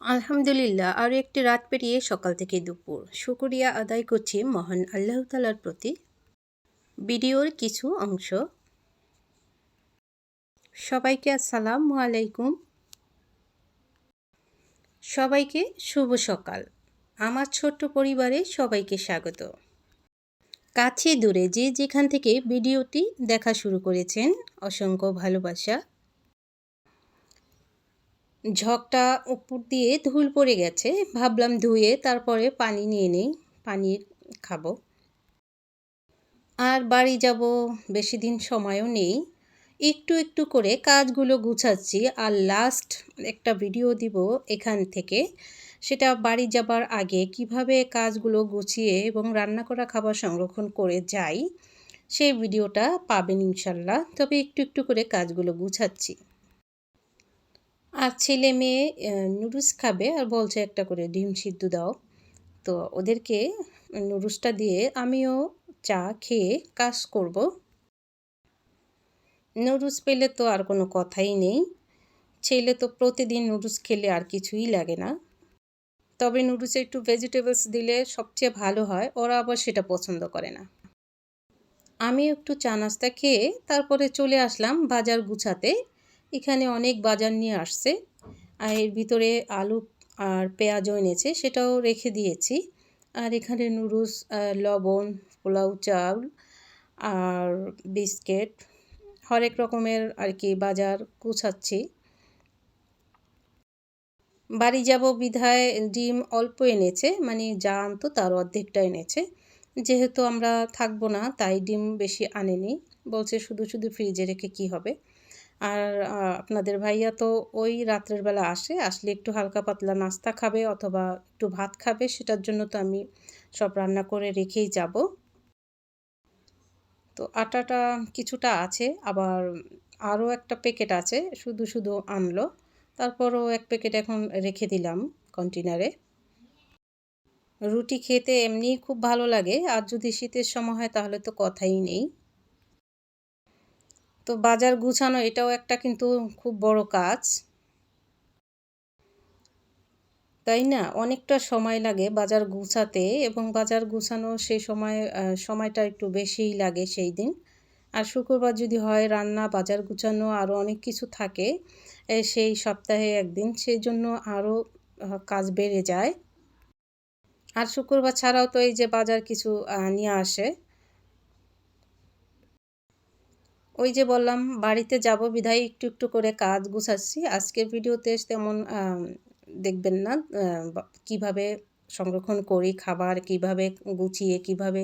আলহামদুলিল্লাহ, আরও একটি রাত পেরিয়ে সকাল থেকে দুপুর। শুকরিয়া আদায় করছি মহান আল্লাহ তালার প্রতি। ভিডিওর কিছু অংশ। সবাইকে আসসালামু আলাইকুম। সবাইকে শুভ সকাল। আমার ছোট্ট পরিবারে সবাইকে স্বাগত। কাছে দূরে যে যেখান থেকে ভিডিওটি দেখা শুরু করেছেন, অসংখ্য ভালোবাসা। ঝকটা উপর দিয়ে ধুল পড়ে গেছে। ভাবলাম ধুয়ে তারপরে পানি নিয়ে নেই, পানি খাব। আর বাড়ি যাব, বেশি দিন সময়ও নেই। একটু একটু করে কাজগুলো গুছাচ্ছি আর লাস্ট একটা ভিডিও দিব এখান থেকে। সেটা বাড়ি যাবার আগে কীভাবে কাজগুলো গুছিয়ে এবং রান্না করা খাবার সংরক্ষণ করে যাই, সেই ভিডিওটা পাবেন ইনশাল্লাহ। তবে একটু একটু করে কাজগুলো গুছাচ্ছি। আর ছেলে মেয়ে নুডলস খাবে আর বলছে একটা করে ডিম সিদ্ধ দাও। তো ওদেরকে নুডলসটা দিয়ে আমিও চা খেয়ে কাজ করব। নুডলস পেলে তো আর কোনো কথাই নেই। ছেলে তো প্রতিদিন নুডলস খেলে আর কিছুই লাগে না। তবে নুডলসে একটু ভেজিটেবলস দিলে সবচেয়ে ভালো হয়, ওরা আবার সেটা পছন্দ করে না। আমি একটু চা নাস্তা খেয়ে তারপরে চলে আসলাম বাজার গুছাতে। এখানে অনেক বাজার নিয়ে আসছে। আর এর ভিতরে আলু আর পেঁয়াজও এনেছে, সেটাও রেখে দিয়েছি। আর এখানে নুডলস লবণ, পোলাও চাল আর বিস্কিট, হরেক রকমের আর কি বাজার গুছাচ্ছি। বাড়ি যাব বিধায় ডিম অল্প এনেছে মানে যা আনতো তার অর্ধেকটা এনেছে। যেহেতু আমরা থাকব না, তাই ডিম বেশি আনেনি। বলছে শুধু শুধু ফ্রিজে রেখে কি হবে। আর আপনাদের ভাইয়া তো ওই রাত্রের বেলা আসে, আসলে একটু হালকা পাতলা নাস্তা খাবে অথবা একটু ভাত খাবে, সেটার জন্য তো আমি সব রান্না করে রেখেই যাব। তো আটাটা কিছুটা আছে, আবার আরও একটা প্যাকেট আছে, শুধু শুধু আনলো, তারপরও এক প্যাকেট এখন রেখে দিলাম কন্টেনারে রুটি খেতে এমনি খুব ভালো লাগে, আর যদি শীতের সময় হয় তাহলে তো কথাই নেই। তো বাজার গুছানো এটাও একটা কিন্তু খুব বড় কাজ। তাই না? অনেকটা সময় লাগে বাজার গুছাতে এবং বাজার গুছানো সেই সময় সময়টা একটু বেশিই লাগে সেই দিন। আর শুক্রবার যদি হয় রান্না, বাজার গুছানো আরও অনেক কিছু থাকে সেই সপ্তাহে একদিন। সেই জন্য আরও কাজ বেড়ে যায়। আর শুক্রবার ছাড়াও তো এই যে বাজার কিছু নিয়ে আসে। ওই যে বললাম, বাড়িতে যাব, বিধায় একটু একটু করে কাজ গুছাচ্ছি। আজকের ভিডিওতে তেমন দেখবেন না কীভাবে সংরক্ষণ করি, খাবার কীভাবে গুছিয়ে, কীভাবে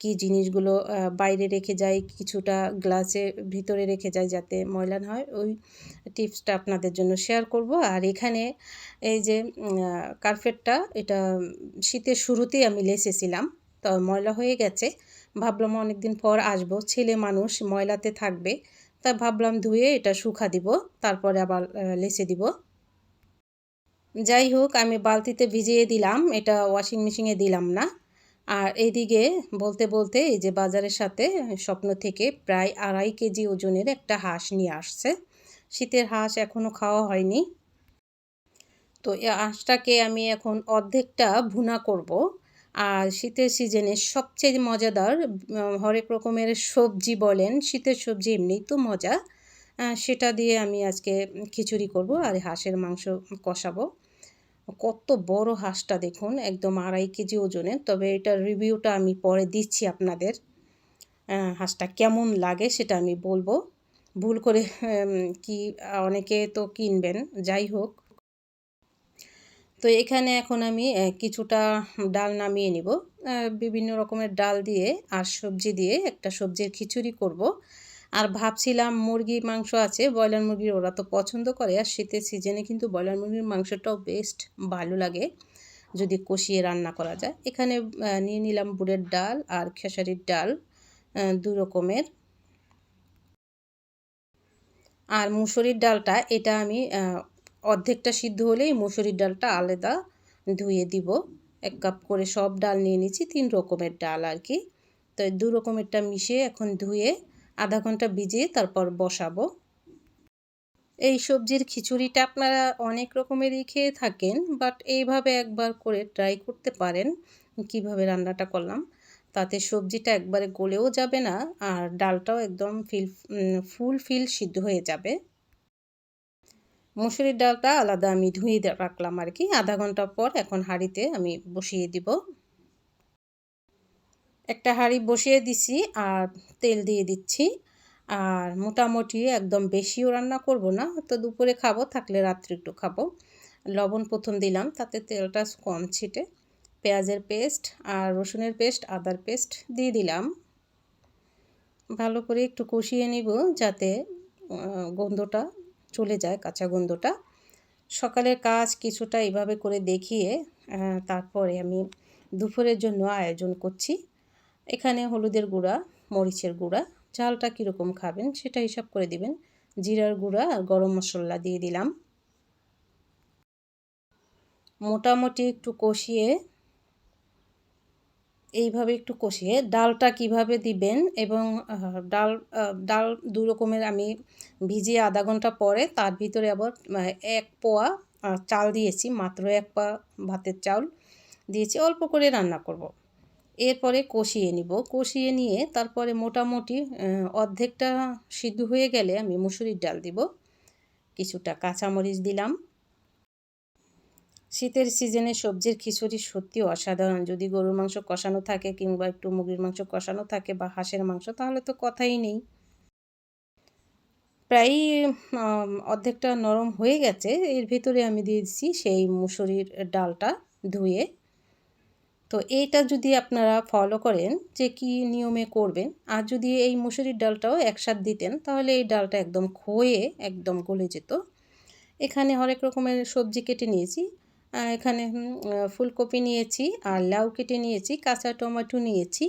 কি জিনিসগুলো বাইরে রেখে যাই, কিছুটা গ্লাসের ভিতরে রেখে যাই যাতে ময়লা না হয়, ওই টিপসটা আপনাদের জন্য শেয়ার করব। আর এখানে এই যে কার্পেটটা, এটা শীতের শুরুতেই আমি লেসেছিলাম, তো ময়লা হয়ে গেছে। ভাবলাম অনেকদিন পর আসব, ছেলে মানুষ, ময়লাতে থাকবে। তাই ভাবলাম ধুয়ে এটা শুকা দিব, তারপরে আবার লেসে দিব। যাই হোক, আমি বালতিতে ভিজিয়ে দিলাম, এটা ওয়াশিং মেশিনে দিলাম না। আর এদিকে বলতে বলতে এই যে বাজারের সাথে স্বপ্ন থেকে প্রায় আড়াই কেজি ওজনের একটা হাঁস নিয়ে আসছে। শীতের হাঁস এখনও খাওয়া হয়নি। তো এই হাঁসটাকে আমি এখন অর্ধেকটা ভুনা করব। আর শীতের সিজনে সবচেয়ে মজাদার হরেক রকমের সবজি বলেন, শীতের সবজি এমনিই তো মজা। সেটা দিয়ে আমি আজকে খিচুড়ি করব আর হাঁসের মাংস কষাবো। কত বড় হাঁসটা দেখুন, একদম আড়াই কেজি ওজনের, তবে এটার রিভিউটা আমি পরে দিচ্ছি আপনাদের। হাঁসটা কেমন লাগে সেটা আমি বলব। ভুল করে কি, অনেকে তো কিনবেন, যাই হোক। তো এখানে এখন আমি কিছুটা ডাল নামিয়ে নিব। বিভিন্ন রকমের ডাল দিয়ে আর সবজি দিয়ে একটা সবজির খিচুড়ি করব। আর ভাবছিলাম মুরগি মাংস আছে, ব্রয়লার মুরগির ওরা তো পছন্দ করে, আর শীতের সিজনে কিন্তু ব্রয়লার মুরগির মাংসটাও বেস্ট ভালো লাগে যদি কষিয়ে রান্না করা যায়। এখানে নিয়ে নিলাম বুড়ের ডাল আর খেসারির ডাল দু রকমের। আর মুসুরির ডালটা, এটা আমি অর্ধেকটা সিদ্ধ হলেই মুসুরির ডালটা আলাদা ধুয়ে দিব। এক কাপ করে সব ডাল নিয়ে নিচ্ছি, তিন রকমের ডাল আর কি। তো দু রকমেরটা মিশিয়ে এখন ধুয়ে আধা ঘণ্টা ভিজিয়ে তারপর বসাবো। এই সবজির খিচুড়িটা আপনারা অনেক রকমেরই খেয়ে থাকেন, বাট এইভাবে একবার করে ট্রাই করতে পারেন কীভাবে রান্নাটা করলাম। তাতে সবজিটা একবারে গলেও যাবে না আর ডালটাও একদম ফিল ফুল ফিল সিদ্ধ হয়ে যাবে। মুসুরির ডালটা আলাদা আমি ধুয়ে রাখলাম আর কি। আধা ঘণ্টা পর এখন হাঁড়িতে আমি বসিয়ে দিব। একটা হাঁড়ি বসিয়ে দিছি আর তেল দিয়ে দিচ্ছি। আর মোটামুটি একদম বেশিও রান্না করব না, তো দুপুরে খাব, থাকলে রাত্রে একটু খাব। লবণ প্রথম দিলাম, তাতে তেলটা কম ছিটে। পেঁয়াজের পেস্ট আর রসুনের পেস্ট, আদার পেস্ট দিয়ে দিলাম। ভালো করে একটু কষিয়ে নিব যাতে গন্ধটা চলে যায় কাঁচা গন্ধটা। সকালের কাজ কিছুটা এভাবে করে দেখিয়ে তারপরে আমি দুপুরের জন্য আয়োজন করছি। এখানে হলুদের গুঁড়া, মরিচের গুঁড়া, চালটা কীরকম খাবেন সেটা হিসাব করে দিবেন। জিরার গুঁড়া আর গরম মশলা দিয়ে দিলাম। মোটামুটি একটু কষিয়ে এইভাবে একটু কষিয়ে ডালটা কীভাবে দিবেন এবং ডাল ডাল দু রকমের আমি ভিজিয়ে আধা ঘণ্টা পরে তার ভিতরে আবার এক পোয়া চাল দিয়েছি, মাত্র এক পা ভাতের চাল দিয়েছি, অল্প করে রান্না করব। এরপরে কষিয়ে নিব। কষিয়ে নিয়ে তারপরে মোটামুটি অর্ধেকটা সিদ্ধ হয়ে গেলে আমি মুসুরির ডাল দিব। কিছুটা কাঁচামরিচ দিলাম। শীতের সিজনে সবজির খিচুড়ি সত্যি অসাধারণ। যদি গরুর মাংস কষানো থাকে কিংবা একটু মুরগির মাংস কষানো থাকে বা হাঁসের মাংস, তাহলে তো কথাই নেই। প্রায় অর্ধেকটা নরম হয়ে গেছে। এর ভিতরে আমি দিয়ে দিচ্ছি সেই মুসুরির ডালটা ধুয়ে। তো এইটা যদি আপনারা ফলো করেন, যে কি নিয়মে করবেন, আর যদি এই মুসুরির ডালটাও একসাথ দিতেন, তাহলে এই ডালটা একদম খয়ে একদম গলে যেত। এখানে হরেক রকমের সবজি কেটে নিয়েছি। এখানে ফুলকপি নিয়েছি আর লাউ কেটে নিয়েছি, কাঁচা টমেটো নিয়েছি।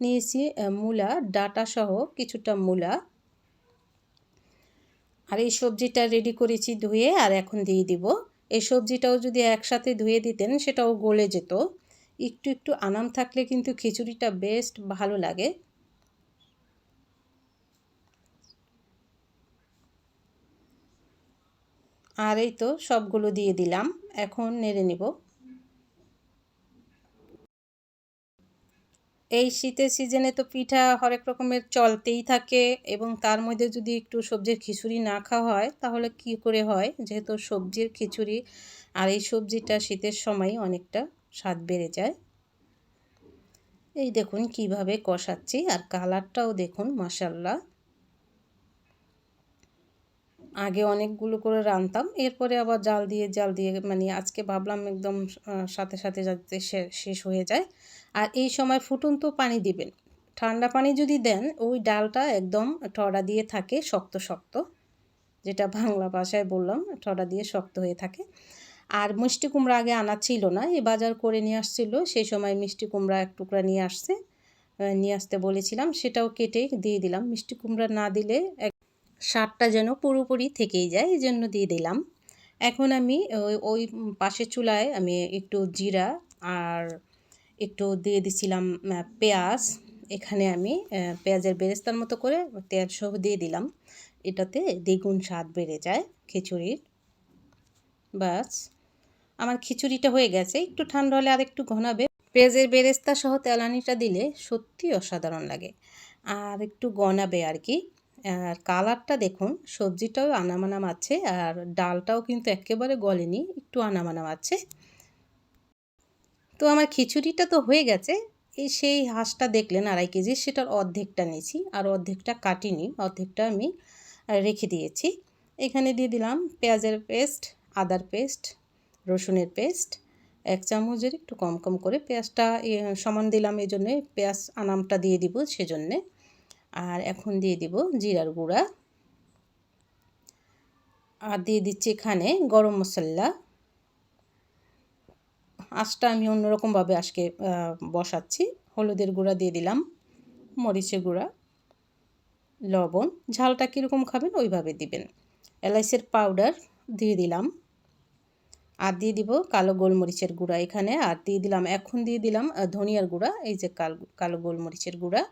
নিয়েছি মূলা, ডাটা সহ কিছুটা মূলা। আর এই সবজিটা রেডি করেছি ধুয়ে আর এখন দিয়ে দিব। এই সবজিটাও যদি একসাথে ধুয়ে দিতেন সেটাও গলে যেত। একটু একটু আনাম থাকলে কিন্তু খিচুড়িটা বেস্ট ভালো লাগে। আর এই তো সবগুলো দিয়ে দিলাম। এখন নেড়ে নিব। এই শীতের সিজনে তো পিঠা হরেক রকমের চলতেই থাকে এবং তার মধ্যে যদি একটু সবজির খিচুড়ি না খাওয়া হয়, তাহলে কি করে হয়? যেহেতু সবজির খিচুড়ি আর এই সবজিটা শীতের সময় অনেকটা স্বাদ বেড়ে যায়। এই দেখুন কীভাবে কষাচ্ছি আর কালারটাও দেখুন মাসাল্লাহ আগে অনেকগুলো করে রাঁধতাম এরপরে আবার জাল দিয়ে জাল দিয়ে মানে আজকে ভাবলাম একদম সাথে সাথে যাতে শেষ হয়ে যায়। আর এই সময় ফুটন্ত পানি দিবেন। ঠান্ডা পানি যদি দেন, ওই ডালটা একদম টড়া দিয়ে থাকে, শক্ত শক্ত। যেটা বাংলা ভাষায় বললাম টড়া দিয়ে শক্ত হয়ে থাকে। আর মিষ্টি কুমড়া আগে আনা ছিল না এই বাজার করে নিয়ে আসছিল। সেই সময় মিষ্টি কুমড়া এক টুকরা নিয়ে আসছে নিয়ে আসতে বলেছিলাম। সেটাও কেটে দিয়ে দিলাম। মিষ্টি কুমড়া না দিলে স্বাদটা যেন পুরোপুরি থেকেই যায় এই জন্য দিয়ে দিলাম। এখন আমি ওই পাশের চুলায় আমি একটু জিরা আর একটু দিয়ে দিছিলাম পেঁয়াজ। এখানে আমি পেঁয়াজের বেরেস্তার মতো করে তেল সহ দিয়ে দিলাম। এটাতে দ্বিগুণ স্বাদ বেড়ে যায় খিচুড়ির। বাস আমার খিচুড়িটা হয়ে গেছে, একটু ঠান্ডা হলে আর একটু ঘনাবে পেঁয়াজের বেরেস্তা সহ তেলানিটা দিলে সত্যি অসাধারণ লাগে। আর একটু গনাবে আর কি। আর কালারটা দেখুন, সবজিটাও আনামানাম আছে আর ডালটাও কিন্তু একেবারে গলেনি, একটু আনামানাম আছে। তো আমার খিচুড়িটা তো হয়ে গেছে, এই সেই হাঁসটা দেখলেন আড়াই কেজি, সেটার অর্ধেকটা নিয়েছি আর অর্ধেকটা কাটিনি, অর্ধেকটা আমি রেখে দিয়েছি। এখানে দিয়ে দিলাম পেঁয়াজের পেস্ট, আদার পেস্ট, রসুনের পেস্ট, এক চামচের একটু কম কম করে পেঁয়াজটা সমান দিলাম, এই জন্যে পেঁয়াজ আনামটা দিয়ে দিব সেজন্যে। আর এখন দিয়ে দিব জিরার গুঁড়া। আর দিয়ে দিচ্ছি এখানে গরম মশলা। আঁচটা আমি অন্যরকমভাবে আজকে বসাচ্ছি। হলুদের গুঁড়া দিয়ে দিলাম, মরিচের গুঁড়া, লবণ। ঝালটা কীরকম খাবেন ওইভাবে দিবেন। এলাইচের পাউডার দিয়ে দিলাম। আর দিয়ে দিব কালো গোলমরিচের গুঁড়া এখানে। আর দিয়ে দিলাম, এখন দিয়ে দিলাম ধনিয়ার গুঁড়া। এই যে কালো কালো গোলমরিচের গুঁড়া।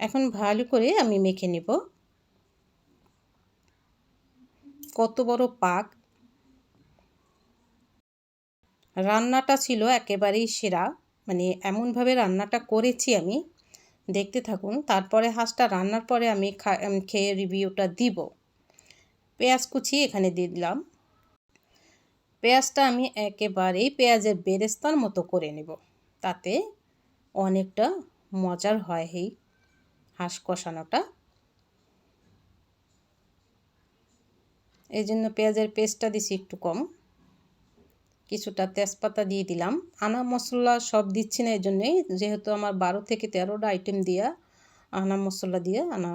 এখন ভালো করে আমি মেখে নিব। কত বড় পাক। রান্নাটা ছিল একেবারেই সেরা মানে এমনভাবে রান্নাটা করেছি আমি। দেখতে থাকুন, তারপরে হাঁসটা রান্নার পরে আমি খেয়ে রিভিউটা দিব। পেঁয়াজ কুচি এখানে দিয়ে দিলাম। পেঁয়াজটা আমি একেবারেই পেঁয়াজের বেরেস্তার মতো করে নেব, তাতে অনেকটা মজার হয় এই হাঁস কষানোটা। এই জন্য পেঁয়াজের পেস্টটা দিছি একটু কম। কিছুটা তেজপাতা দিয়ে দিলাম। আনা মশলা সব দিচ্ছি না এই জন্যেই যেহেতু আমার বারো থেকে তেরোটা আইটেম দিয়া আনা মশলা দিয়ে আনা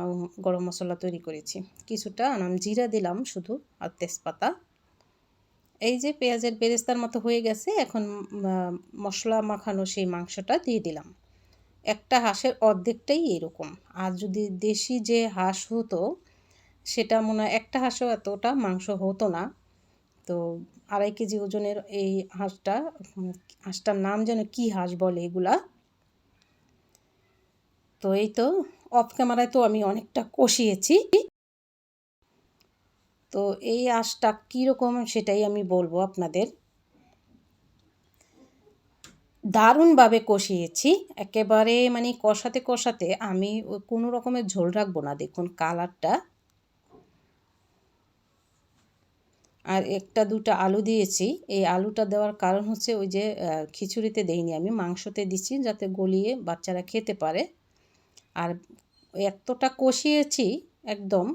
গরম মশলা তৈরি করেছি। কিছুটা আনাম জিরা দিলাম শুধু আর তেজপাতা। এই যে পেঁয়াজের বেরেস্তার মতো হয়ে গেছে, এখন মশলা মাখানো সেই মাংসটা দিয়ে দিলাম। একটা হাঁসের অর্ধেকটাই এরকম। আর যদি দেশি যে হাঁস হতো, সেটা মনে হয় একটা হাঁসও এতটা মাংস হতো না। তো আড়াই কেজি ওজনের এই হাঁসটা হাঁসটার নাম যেন কি হাঁস বলে এগুলা? তো এই তো অফ ক্যামেরায় তো আমি অনেকটা কষিয়েছি। তো এই আঁশটা কীরকম সেটাই আমি বলব আপনাদের। দারুণভাবে কষিয়েছি। একেবারে মানে কষাতে কষাতে আমি কোনো রকমের ঝোল রাখব না। দেখুন কালারটা। আর একটা দুটা আলু দিয়েছি। এই আলুটা দেওয়ার কারণ হচ্ছে ওই যে খিচুড়িতে দেইনি আমি, মাংসতে দিচ্ছি যাতে গলিয়ে বাচ্চারা খেতে পারে। আর এতটা কষিয়েছি একদম,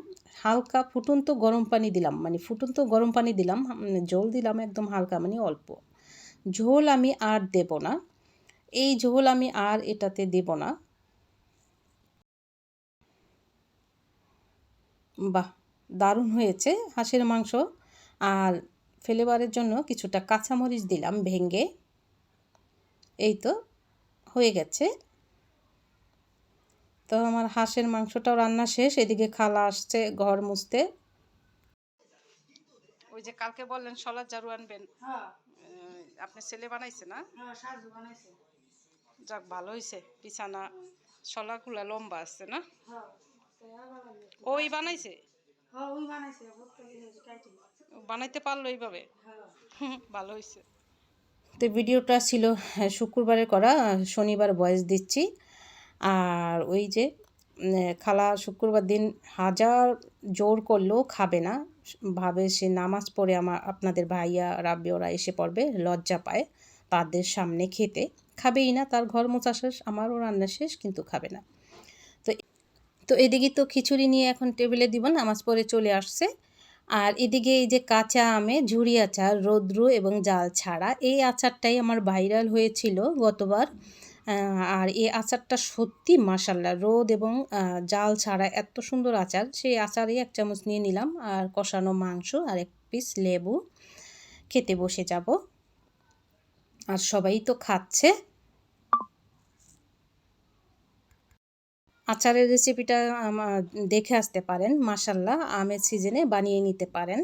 হালকা ফুটন্ত গরম পানি দিলাম। মানে ফুটন্ত গরম পানি দিলাম জল দিলাম একদম হালকা মানে অল্প। ঝোল আমি আর দেব না। এই ঝোল আমি আর এটাতে দেব না। বাহ দারুণ হয়েছে হাঁসের মাংস। আর ফ্লেভারের জন্য কিছুটা কাঁচামরিচ দিলাম ভেঙ্গে এই তো হয়ে গেছে। তো আমার হাঁসের মাংসটাও রান্না শেষ এদিকে খালা আসছে ঘর মুছতে। ওই যে কালকে বললেন সলার জারু আনবেন। হ্যাঁ। আপনি ছেলে বানাইছে না? হ্যাঁ, যাক ভালো হয়েছে বিছানা শলাগুলা লম্বা আছে না? হ্যাঁ, ওই বানাইছে? বানাইতে পারল এইভাবে? ভালো হয়েছে তো ভিডিওটা ছিল হ্যাঁ, শুক্রবারে করা শনিবার বয়স দিচ্ছি। আর ওই যে খালা শুক্রবার দিন হাজার জোর করলেও খাবে না। ভাবে সে নামাজ পড়ে আমার, আপনাদের ভাইয়া রাব্বি ওরা এসে পড়বে, লজ্জা পায় তাদের সামনে খেতে। খাবেই না, তার ঘর মোচা শেষ, আমারও রান্না শেষ, কিন্তু খাবে না। তো তো এদিকে তো খিচুড়ি নিয়ে এখন টেবিলে দিব নামাজ পড়ে চলে আসছে। আর এদিকে এই যে কাঁচা আমে ঝুড়ি আচার, রৌদ্র এবং জাল ছাড়া, এই আচারটাই আমার ভাইরাল হয়েছিল গতবার। আর এই আচারটা সত্যি মাসাল্লা রোদ এবং জাল ছাড়া এত সুন্দর আচার। সেই আচারই এক চামচ নিয়ে নিলাম আর কষানো মাংস আর এক পিস লেবু খেতে বসে যাব। আর সবাই তো খাচ্ছে। আচারের রেসিপিটা দেখে আসতে পারেন। মাসাল্লাহ আমের সিজনে বানিয়ে নিতে পারেন।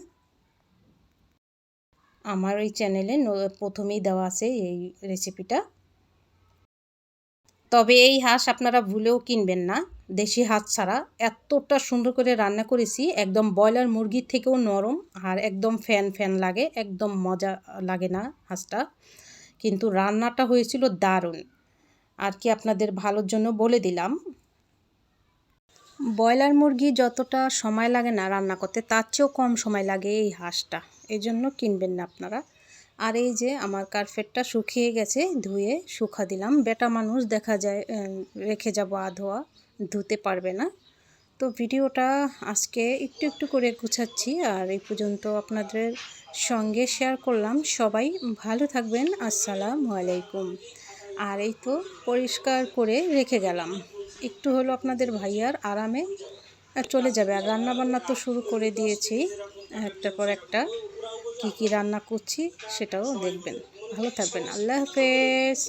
আমার এই চ্যানেলে প্রথমেই দেওয়া আছে এই রেসিপিটা তবে এই হাঁস আপনারা ভুলেও কিনবেন না। দেশি হাঁস ছাড়া এতটা সুন্দর করে রান্না করেছি, একদম ব্রয়লার মুরগির থেকেও নরম আর একদম ফ্যান ফ্যান লাগে, একদম মজা লাগে না হাঁসটা। কিন্তু রান্নাটা হয়েছিল দারুণ। আর কি আপনাদের ভালোর জন্য বলে দিলাম। ব্রয়লার মুরগি যতটা সময় লাগে না রান্না করতে, তার চেয়েও কম সময় লাগে এই হাঁসটা। এই জন্য কিনবেন না আপনারা। আর এই যে আমার কার্পেটটা শুকিয়ে গেছে, ধুয়ে শুকা দিলাম। বেটা মানুষ দেখা যায় রেখে যাব আধোয়া ধুতে পারবে না। তো ভিডিওটা আজকে একটু একটু করে গুছাচ্ছি আর এই পর্যন্ত আপনাদের সঙ্গে শেয়ার করলাম। সবাই ভালো থাকবেন। আসসালামু আলাইকুম। আর এই তো পরিষ্কার করে রেখে গেলাম। একটু হলো আপনাদের ভাইয়ার আরামে চলে যাবে। আর রান্না বান্না তো শুরু করে দিয়েছি, একটার পর একটা। কি কি রান্না করছি সেটাও দেখবেন। ভালো থাকবেন। আল্লাহ হাফেজ।